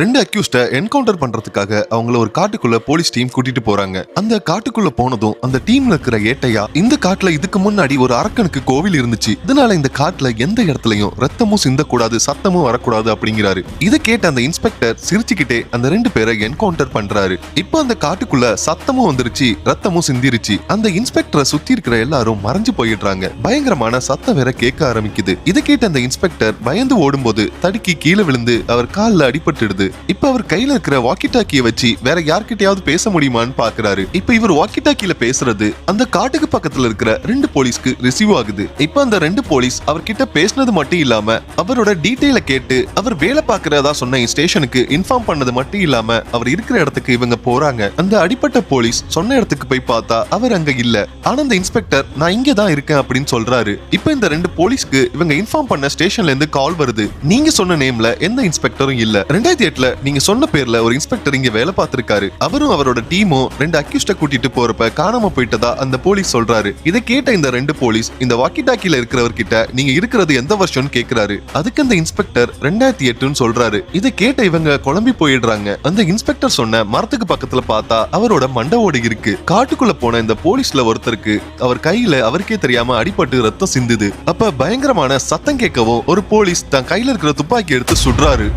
ரெண்டு அக்யூஸ்ட என்கவுண்டர் பண்றதுக்காக அவங்கள ஒரு காட்டுக்குள்ள போலீஸ் டீம் கூட்டிட்டு போறாங்க. அந்த காட்டுக்குள்ள போனதும் அந்த டீம்ல இருக்கிற ஏட்டையா இந்த காட்டுல இதுக்கு முன்னாடி ஒரு அரக்கனுக்கு கோவில் இருந்துச்சு. இதனால இந்த காட்டுல எந்த இடத்துலயும் ரத்தமும் சிந்தக்கூடாது சத்தமும் வரக்கூடாது அப்படிங்கிறாரு. இதை கேட்ட அந்த இன்ஸ்பெக்டர் சிரிச்சுக்கிட்டே அந்த ரெண்டு பேரை என்கவுண்டர் பண்றாரு. இப்போ அந்த காட்டுக்குள்ள சத்தமும் வந்துருச்சு ரத்தமும் சிந்திருச்சு. அந்த இன்ஸ்பெக்டரை சுத்தி இருக்கிற எல்லாரும் மறைஞ்சு போயிடுறாங்க. பயங்கரமான சத்தம் வேற கேட்க ஆரம்பிக்குது. இதை கேட்ட அந்த இன்ஸ்பெக்டர் பயந்து ஓடும்போது தடுக்கி கீழே விழுந்து அவர் கால்ல அடிபட்டுடுது. இப்ப அவர் கையில இருக்கிற வாக்கி டாக்கிய வச்சு வேற யார்கிட்டயாவது பேச முடியுமான்னு பாக்குறாரு. இப்ப இவர் வாக்கி டாக்கில பேசுறது அந்த காட்டுக்கு பக்கத்துல இருக்கிற ரெண்டு போலீஸ்க்கு ரிசீவ் ஆகுது. இப்ப அந்த ரெண்டு போலீஸ் அவர்கிட்ட பேசினது மட்டும் இல்லாம அவரோட டீட்டெயில கேட்டு அவர் வேலை பாக்குறதா சொன்ன ஸ்டேஷனுக்கு இன்ஃபார்ம் பண்ணது மட்டும் இல்லாம அவர் இருக்கிற இடத்துக்கு இவங்க போறாங்க. அந்த அடிப்பட்ட போலீஸ் சொன்ன இடத்துக்கு போய் பார்த்தா அவர் அங்க இல்ல. ஆனா அந்த இன்ஸ்பெக்டர் நான் இங்க தான் இருக்கேன் அப்படின்னு சொல்றாரு. இப்ப இந்த ரெண்டு போலீஸ்க்கு இவங்க இன்ஃபார்ம் பண்ண ஸ்டேஷன்ல இருந்து கால் வருது. நீங்க சொன்ன நேம்ல எந்த இன்ஸ்பெக்டரும் இல்ல. ரெண்டாயிரத்தி எட்டுல நீங்க சொன்ன பேர்ல ஒரு இன்ஸ்பெக்டர் இங்க வேலை பார்த்திருக்காரு. அவரும் அவரோட டீமும் ரெண்டு அக்யூஸ்ட கூட்டிட்டு போறப்ப காணாம போயிட்டதா அந்த போலீஸ் சொல்றாரு. இதை கேட்ட இந்த ரெண்டு போலீஸ் இந்த வாக்கி டாக்கில இருக்கிறவர்கிட்ட நீங்க இருக்கிறது எந்த வருஷம் கேக்குறாரு. அதுக்கு அந்த இன்ஸ்பெக்டர் ரெண்டாயிரத்தி எட்டுன்னு சொல்றாரு. இதை கேட்ட இவங்க குழம்பி போயிடுறாங்க. அந்த இன்ஸ்பெக்டர் சொன்ன மரத்துக்கு பக்கத்துல பார்த்தா அவரோட மண்டவோடு இருக்கு. காட்டுக்குள்ள போன இந்த போலீஸ்ல ஒருத்தருக்கு அவர் கையில அவருக்கே தெரியாம அடிபட்டு ரத்தம் சிந்துது. அப்ப பயங்கரமான சத்தம் கேட்கவும் ஒரு போலீஸ் தன் கையில இருக்கிற துப்பாக்கி எடுத்து சுடுறாரு.